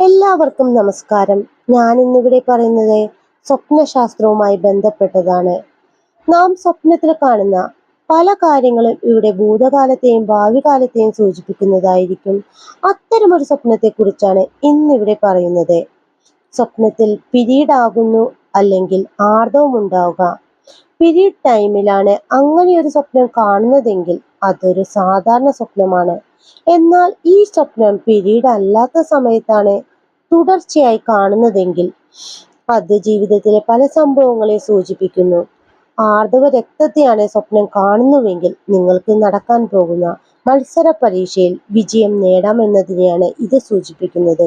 എല്ലാവർക്കും നമസ്കാരം. ഞാൻ ഇന്നിവിടെ പറയുന്നത് സ്വപ്നശാസ്ത്രവുമായി ബന്ധപ്പെട്ടതാണ്. നാം സ്വപ്നത്തിൽ കാണുന്ന പല കാര്യങ്ങളും ഇവിടെ ഭൂതകാലത്തെയും ഭാവി കാലത്തെയും സൂചിപ്പിക്കുന്നതായിരിക്കും. അത്തരമൊരു സ്വപ്നത്തെക്കുറിച്ചാണ് ഇന്നിവിടെ പറയുന്നത്. സ്വപ്നത്തിൽ പിരീഡ് പിരീഡാകുന്നു അല്ലെങ്കിൽ ആർദവം ഉണ്ടാവുക പിരീഡ് ടൈമിലാണ് അങ്ങനെയൊരു സ്വപ്നം കാണുന്നതെങ്കിൽ അതൊരു സാധാരണ സ്വപ്നമാണ്. എന്നാൽ ഈ സ്വപ്നം പിരീഡ് അല്ലാത്ത സമയത്താണ് തുടർച്ചയായി കാണുന്നതെങ്കിൽ അത് ജീവിതത്തിലെ പല സംഭവങ്ങളെ സൂചിപ്പിക്കുന്നു. ആർദവ രക്തത്തെയാണ് സ്വപ്നം കാണുന്നുവെങ്കിൽ നിങ്ങൾക്ക് നടക്കാൻ പോകുന്ന മത്സര പരീക്ഷയിൽ വിജയം നേടാമെന്നതിനെയാണ് ഇത് സൂചിപ്പിക്കുന്നത്.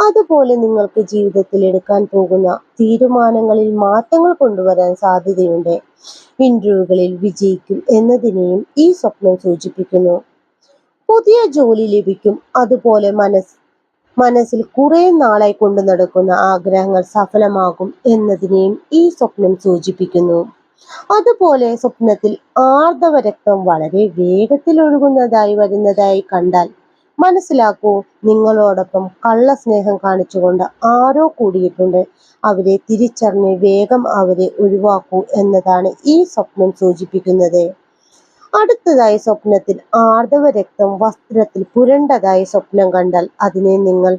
അതുപോലെ നിങ്ങൾക്ക് ജീവിതത്തിൽ എടുക്കാൻ പോകുന്ന തീരുമാനങ്ങളിൽ മാറ്റങ്ങൾ കൊണ്ടുവരാൻ സാധ്യതയുണ്ട്. ഇന്റർവ്യൂകളിൽ വിജയിക്കും എന്നതിനെയും ഈ സ്വപ്നം സൂചിപ്പിക്കുന്നു. പുതിയ ജോലി ലഭിക്കും. അതുപോലെ മനസ് മനസ്സിൽ കുറെ നാളായി കൊണ്ടു നടക്കുന്ന ആഗ്രഹങ്ങൾ സഫലമാകും എന്നതിനെയും ഈ സ്വപ്നം സൂചിപ്പിക്കുന്നു. അതുപോലെ സ്വപ്നത്തിൽ ആർദവ രക്തം വളരെ വേഗത്തിൽ ഒഴുകുന്നതായി വരുന്നതായി കണ്ടാൽ മനസ്സിലാക്കൂ നിങ്ങളോടൊപ്പം കള്ള സ്നേഹം കാണിച്ചുകൊണ്ട് ആരോ കൂടിയിട്ടുണ്ട്. അവരെ തിരിച്ചറിഞ്ഞ് വേഗം അവരെ ഒഴിവാക്കൂ എന്നതാണ് ഈ സ്വപ്നം സൂചിപ്പിക്കുന്നത്. അടുത്തതായി സ്വപ്നത്തിൽ ആർദവ രക്തം വസ്ത്രത്തിൽ പുരണ്ടതായി സ്വപ്നം കണ്ടാൽ അതിനെ നിങ്ങൾ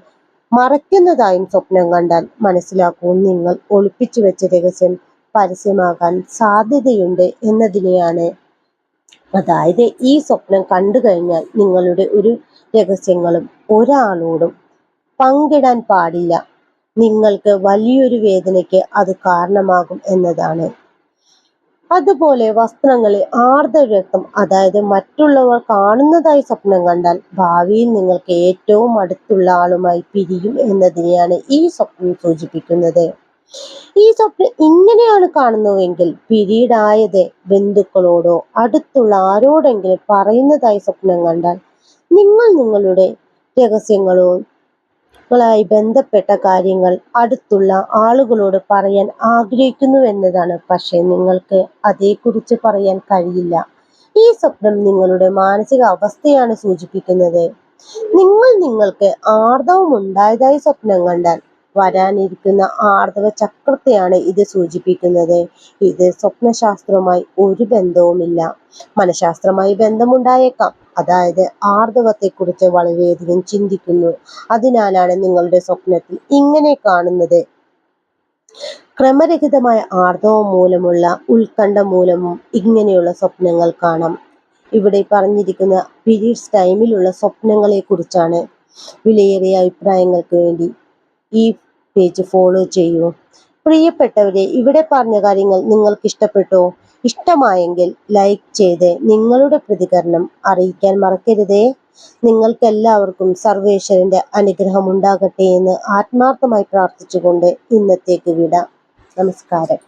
മറയ്ക്കുന്നതായും സ്വപ്നം കണ്ടാൽ മനസ്സിലാക്കൂ നിങ്ങൾ ഒളിപ്പിച്ചു വെച്ച രഹസ്യം പരസ്യമാകാൻ സാധ്യതയുണ്ട് എന്നതിനെയാണ്. അതായത് ഈ സ്വപ്നം കണ്ടു കഴിഞ്ഞാൽ നിങ്ങളുടെ ഒരു രഹസ്യങ്ങളും ഒരാളോടും പങ്കിടാൻ പാടില്ല. നിങ്ങൾക്ക് വലിയൊരു വേദനയ്ക്ക് അത് കാരണമാകും എന്നതാണ്. അതുപോലെ വസ്ത്രങ്ങളിൽ ആർദ്ര രക്തം അതായത് മറ്റുള്ളവർ കാണുന്നതായി സ്വപ്നം കണ്ടാൽ ഭാവിയിൽ നിങ്ങൾക്ക് ഏറ്റവും അടുത്തുള്ള ആളുമായി പിരിയും എന്നതിനെയാണ് ഈ സ്വപ്നം സൂചിപ്പിക്കുന്നത്. ഈ സ്വപ്നം ഇങ്ങനെയാണ് കാണുന്നുവെങ്കിൽ പിരീഡായത് ബന്ധുക്കളോടോ അടുത്തുള്ള ആരോടെങ്കിലും പറയുന്നതായി സ്വപ്നം കണ്ടാൽ നിങ്ങൾ നിങ്ങളുടെ രഹസ്യങ്ങളോ ായി ബന്ധപ്പെട്ട കാര്യങ്ങൾ അടുത്തുള്ള ആളുകളോട് പറയാൻ ആഗ്രഹിക്കുന്നു എന്നതാണ്. പക്ഷേ നിങ്ങൾക്ക് അതേക്കുറിച്ച് പറയാൻ കഴിയില്ല. ഈ സ്വപ്നം നിങ്ങളുടെ മാനസിക അവസ്ഥയാണ് സൂചിപ്പിക്കുന്നത്. നിങ്ങൾ നിങ്ങൾക്ക് ആർദവം ഉണ്ടായതായി സ്വപ്നം കണ്ടാൽ വരാനിരിക്കുന്ന ആർദവ ചക്രത്തെയാണ് ഇത് സൂചിപ്പിക്കുന്നത്. ഇത് സ്വപ്നശാസ്ത്രവുമായി ഒരു ബന്ധവുമില്ല. മനഃശാസ്ത്രമായി ബന്ധമുണ്ടായേക്കാം. അതായത് ആർദവത്തെക്കുറിച്ച് വളരെയധികം ചിന്തിക്കുന്നു. അതിനാലാണ് നിങ്ങളുടെ സ്വപ്നത്തിൽ ഇങ്ങനെ കാണുന്നത്. ക്രമരഹിതമായ ആർദവം മൂലമുള്ള ഉത്കണ്ഠ മൂലമും ഇങ്ങനെയുള്ള സ്വപ്നങ്ങൾ കാണാം. ഇവിടെ പറഞ്ഞിരിക്കുന്ന പീരീഡ്സ് ടൈമിലുള്ള സ്വപ്നങ്ങളെ കുറിച്ചാണ് വിലയേറിയ അഭിപ്രായങ്ങൾക്ക് വേണ്ടി ഈ പേജ് ഫോളോ ചെയ്യൂ. പ്രിയപ്പെട്ടവരെ ഇവിടെ പറഞ്ഞ കാര്യങ്ങൾ നിങ്ങൾക്ക് ഇഷ്ടപ്പെട്ടോ? ഇഷ്ടമായെങ്കിൽ ലൈക്ക് ചെയ്ത് നിങ്ങളുടെ പ്രതികരണം അറിയിക്കാൻ മറക്കരുതേ. നിങ്ങൾക്കെല്ലാവർക്കും സർവേശ്വരന്റെ അനുഗ്രഹം ഉണ്ടാകട്ടെ എന്ന് ആത്മാർത്ഥമായി പ്രാർത്ഥിച്ചുകൊണ്ട് ഇന്നത്തേക്ക് വിടാം. നമസ്കാരം.